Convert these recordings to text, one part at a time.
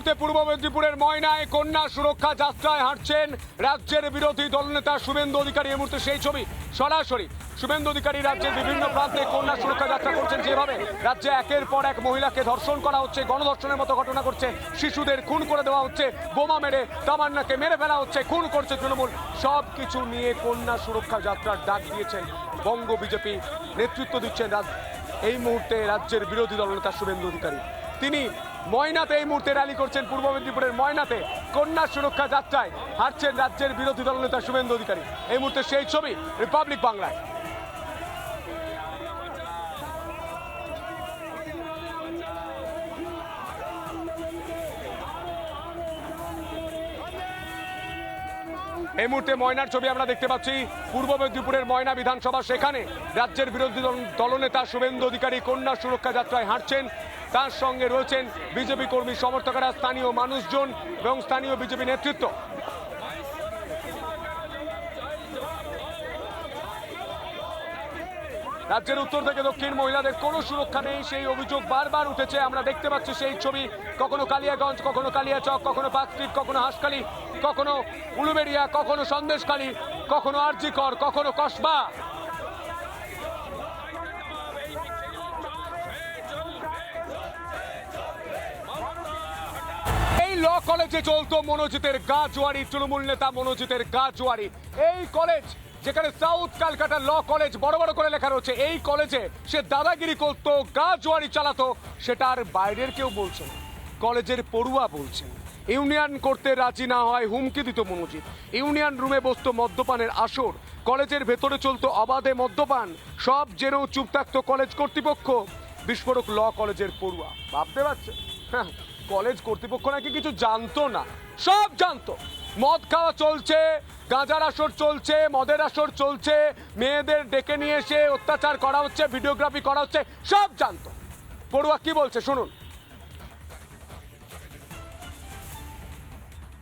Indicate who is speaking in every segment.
Speaker 1: পূর্ব মেদিনীপুরের ময়নায় কন্যা সুরক্ষা যাত্রায় হাঁটছেন রাজ্যের বিরোধী দলনেতা শুভেন্দু অধিকারী। এই মুহূর্তে সেই ছবি সরাসরি শুভেন্দু অধিকারী রাজ্যের বিভিন্ন প্রান্তে কন্যা সুরক্ষা যাত্রা করছেন। যেভাবে রাজ্যে একের পর এক মহিলাকে ধর্ষণ করা হচ্ছে, গণধর্ষণের মতো ঘটনা করছে শিশুদের খুন করে দেওয়া হচ্ছে, বোমা মেরে তামান্নাকে মেরে ফেলা হচ্ছে, খুন করছে তৃণমূল। সব কিছু নিয়ে কন্যা সুরক্ষা যাত্রার ডাক দিয়েছেন বঙ্গ বিজেপি। নেতৃত্ব দিচ্ছেন এই মুহূর্তে রাজ্যের বিরোধী দলনেতা শুভেন্দু অধিকারী। তিনি ময়নাতে এই মুহূর্তে র্যালি করছেন পূর্ব মেদিনীপুরের ময়নাতে। কন্যা সুরক্ষা যাত্রায় হাঁটছেন রাজ্যের বিরোধী দলনেতা শুভেন্দু অধিকারী। এই মুহূর্তে সেই ছবি রিপাবলিক বাংলায় এই মুহূর্তে ময়নার ছবি আমরা দেখতে পাচ্ছি। পূর্ব মেদিনীপুরের ময়না বিধানসভা, সেখানে রাজ্যের বিরোধী দল- দলনেতা শুভেন্দু অধিকারী কন্যা সুরক্ষা যাত্রায় হাঁটছেন। তার সঙ্গে রয়েছেন বিজেপি কর্মী সমর্থকেরা, স্থানীয় মানুষজন এবং স্থানীয় বিজেপি নেতৃত্ব। রাজ্যের উত্তর থেকে দক্ষিণ মহিলাদের কোনো সুরক্ষা নেই, সেই অভিযোগ বারবার উঠেছে। আমরা দেখতে পাচ্ছি সেই ছবি, কখনো কালিয়াগঞ্জ, কখনো কালিয়াচক, কখনো পার্কস্ট্রিট, কখনো হাঁসখালি, কখনো উলুবেড়িয়া, কখনো সন্দেশখালি, কখনো আরজিকর, কখনো কসবা। ল কলেজে চলতো মনোজিতের গা জোয়ারি তৃণমূল নেতা মনোজিতের গা জোয়ারি এই কলেজ, যেখানে সাউথ ক্যালকাটা ল কলেজ বড় বড় করে লেখা রয়েছে, এই কলেজে সে দাদাগিরি করতো গা জোয়ারি চালাতো, সেটা আর বাইরের কেউ বলছে কলেজের পড়ুয়া বলছে ইউনিয়ন করতে রাজি না হয় হুমকি দিত মনোজিৎ। ইউনিয়ন রুমে বসত মদ্যপানের আসর। কলেজের ভেতরে চলতো অবাধে মদ্যপান। সব জেনেও চুপ থাকতো কলেজ কর্তৃপক্ষ। বিস্ফোরক ল কলেজের পড়ুয়া। ভাবতে পারছে হ্যাঁ। কলেজ কর্তৃপক্ষ নাকি কিছু জানতো না? সব জানতো। মদ খাওয়া চলছে গাঁজার আসর চলছে মদের আসর চলছে মেয়েদের ডেকে নিয়ে এসে অত্যাচার করা হচ্ছে ভিডিওগ্রাফি করা হচ্ছে সব জানতো। পড়ুয়া কি বলছে? শুনুন।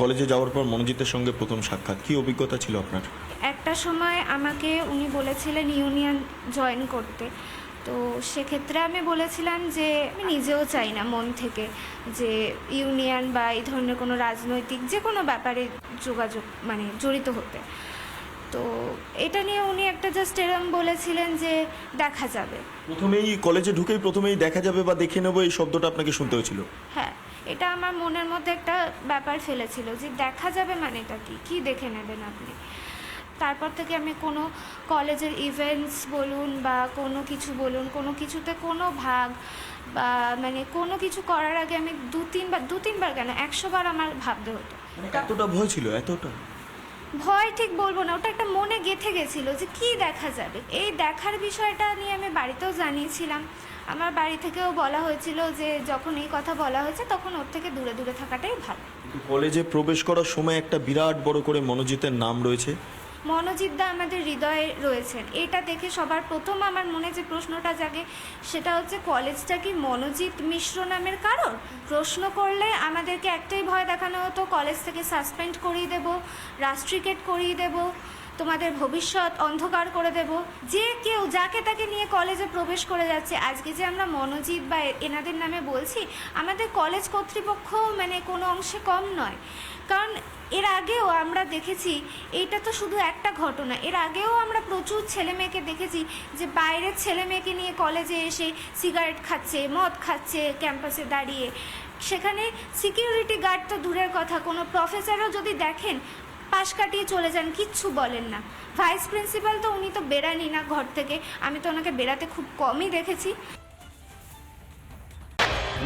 Speaker 2: কলেজে যাওয়ার পর মনোজিতের সঙ্গে প্রথম সাক্ষাৎ। কি অভিজ্ঞতা ছিল আপনার?
Speaker 3: একটা সময় আমাকে উনি বলেছিলেন ইউনিয়ন জয়েন করতে। তো সেক্ষেত্রে আমি বলেছিলাম যে আমি নিজেও চাই না মন থেকে যে ইউনিয়ন বা এই ধরনের কোনো রাজনৈতিক যে কোনো ব্যাপারে যোগাযোগ মানে জড়িত হতে। তো এটা নিয়ে উনি একটা জাস্ট এরম বলেছিলেন যে দেখা যাবে।
Speaker 2: প্রথমেই কলেজে ঢুকেই প্রথমেই দেখা যাবে বা দেখে নেব এই শব্দটা আপনাকে শুনতে হয়েছিল।
Speaker 3: হ্যাঁ এটা আমার মনের মধ্যে একটা ব্যাপার ফেলেছিল যে দেখা যাবে মানেটা কি? কি দেখে নেবেন আপনি? তারপর থেকে আমি কোনো কলেজের ইভেন্টস বলুন বা কোনো কিছু বলুন কোনো কিছুতে কোনো ভাগ বা মানে কোনো কিছু করার আগে আমি দু তিনবার দু তিনবার কেন একশো বার আমার ভাবতে হতো।
Speaker 2: এতটা ভয় ছিল এতটা?
Speaker 3: ভয় ঠিক বলব না ওটা একটা মনে গেঁথে গেছিল যে কি দেখা যাবে। এই দেখার বিষয়টা নিয়ে আমি বাড়িতেও জানিয়েছিলাম। আমার বাড়ি থেকেও বলা হয়েছিল যে যখন এই কথা বলা হয়েছে তখন ওর থেকে দূরে দূরে থাকাটাই ভালো।
Speaker 2: কলেজে প্রবেশ করার সময় একটা বিরাট বড় করে মনোজিতের নাম রয়েছে।
Speaker 3: মনোজিৎদা আমাদের হৃদয়ে রয়েছেন। এটা দেখে সবার প্রথম আমার মনে যে প্রশ্নটা জাগে, সেটা হচ্ছে কলেজটা কি মনোজিৎ মিশ্র নামের কারণ? প্রশ্ন করলে আমাদেরকে একটাই ভয় দেখানো হতো, কলেজ থেকে সাসপেন্ড করিয়ে দেব রাস্ট্রিকেট করিয়ে দেব, তোমাদের ভবিষ্যৎ অন্ধকার করে দেব। যে কেউ যাকে তাকে নিয়ে কলেজে প্রবেশ করে যাচ্ছে, আজকে যে আমরা মনোজিৎ বা এনাদের নামে বলছি, আমাদের কলেজ কর্তৃপক্ষ মানে কোনো অংশে কম নয়। কারণ এর আগেও আমরা দেখেছি এইটা তো শুধু একটা ঘটনা, এর আগেও আমরা প্রচুর ছেলে মেয়েকে দেখেছি যে বাইরের ছেলে মেয়েকে নিয়ে কলেজে এসে সিগারেট খাচ্ছে, মদ খাচ্ছে ক্যাম্পাসে দাঁড়িয়ে। সেখানে সিকিউরিটি গার্ড তো দূরের কথা, কোনো প্রফেসরও যদি দেখেন, পাশ কাটিয়ে চলে যান, কিচ্ছু বলেন না। ভাইস প্রিন্সিপাল তো উনি তো বেরানি না ঘর থেকে, আমি তো ওনাকে বেরাতে খুব কমই দেখেছি।